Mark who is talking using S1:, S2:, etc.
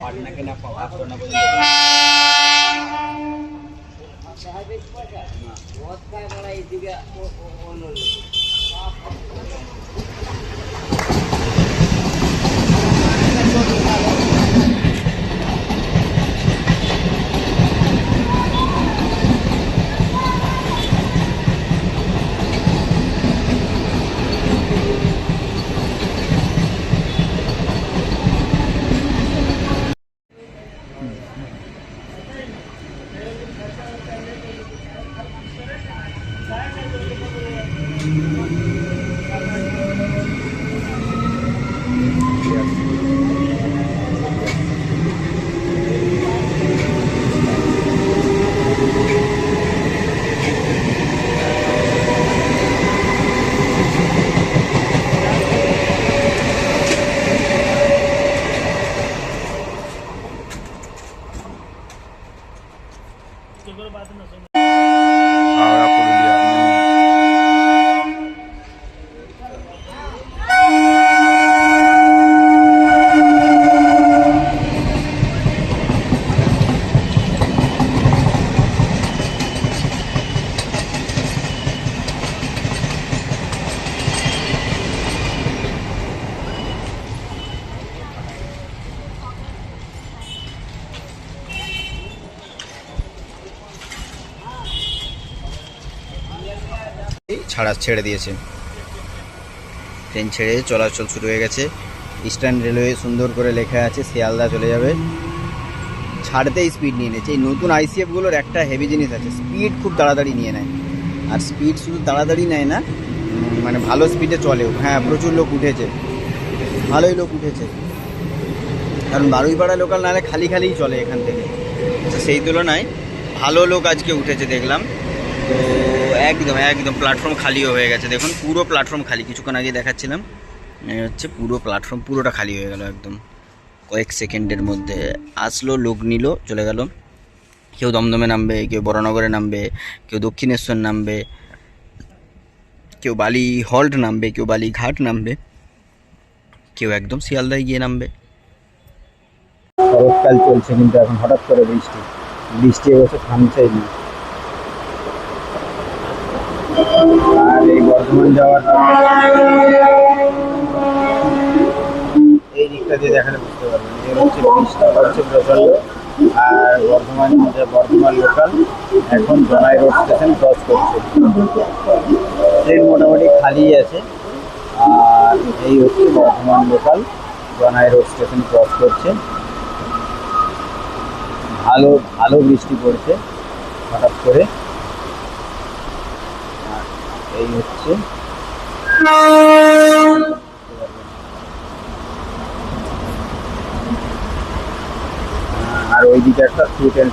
S1: પાટના કે ના પાટો ના Ahora por ছাড়া ছেড়ে দিয়েছে। ট্রেন ছেড়ে চলাচল শুরু হয়ে গেছে। ইস্টার্ন রেলওয়ে সুন্দর করে লেখা আছে, শিয়ালদা চলে যাবে। ছাড়তেই স্পিড নিয়ে নিয়েছে। এই নতুন আইসিএফগুলোর একটা হেভি জিনিস আছে স্পিড খুব তাড়াতাড়ি নিয়ে নেয়। আর স্পিড শুধু তাড়াতাড়ি নেয় না মানে ভালো স্পিডে চলেও। হ্যাঁ প্রচুর লোক উঠেছে। ভালোই লোক উঠেছে। কারণ বারুইপাড়া লোকাল নাহলে খালি খালিই চলে এখান থেকে। সেই তুলনায় ভালো লোক আজকে উঠেছে, দেখলাম। তো একদম একদম প্ল্যাটফর্ম খালিও হয়ে গেছে। দেখুন, পুরো প্ল্যাটফর্ম খালি। কিছুক্ষণ আগে দেখাচ্ছিলাম। হচ্ছে পুরো প্ল্যাটফর্ম পুরোটা খালি হয়ে গেল একদম। কয়েক সেকেন্ডের মধ্যে আসলো, লোক নিল, চলে গেল। কেউ দমদমে নামবে, কেউ বড়নগরে নামবে, কেউ দক্ষিণেশ্বর নামবে, কেউ বালি হল্ট নামবে, কেউ বালি ঘাট নামবে, কেউ একদম শিয়ালদায় গিয়ে নামবে। শরৎকাল চলছে, কিন্তু এখন হঠাৎ করে বৃষ্টি। বৃষ্টি এবছর থামছেই না। আর এই বর্ধমান যাওয়ার এই দিকটা দিয়ে দেখালে বুঝতে পারবেন যে হচ্ছে বৃষ্টি হচ্ছে প্রচণ্ড। আর বর্ধমান যে বর্ধমান লোকাল এখন জনাই রোড স্টেশন ক্রস করছে। ট্রেন মোটামুটি খালি আছে। আর এই হচ্ছে Bardhaman local Janai road station cross করছে। ভালো ভালো বৃষ্টি পড়ছে হঠাৎ করে। এই হচ্ছে। আর ওইদিকে একটা থ্রু অ্যান্ড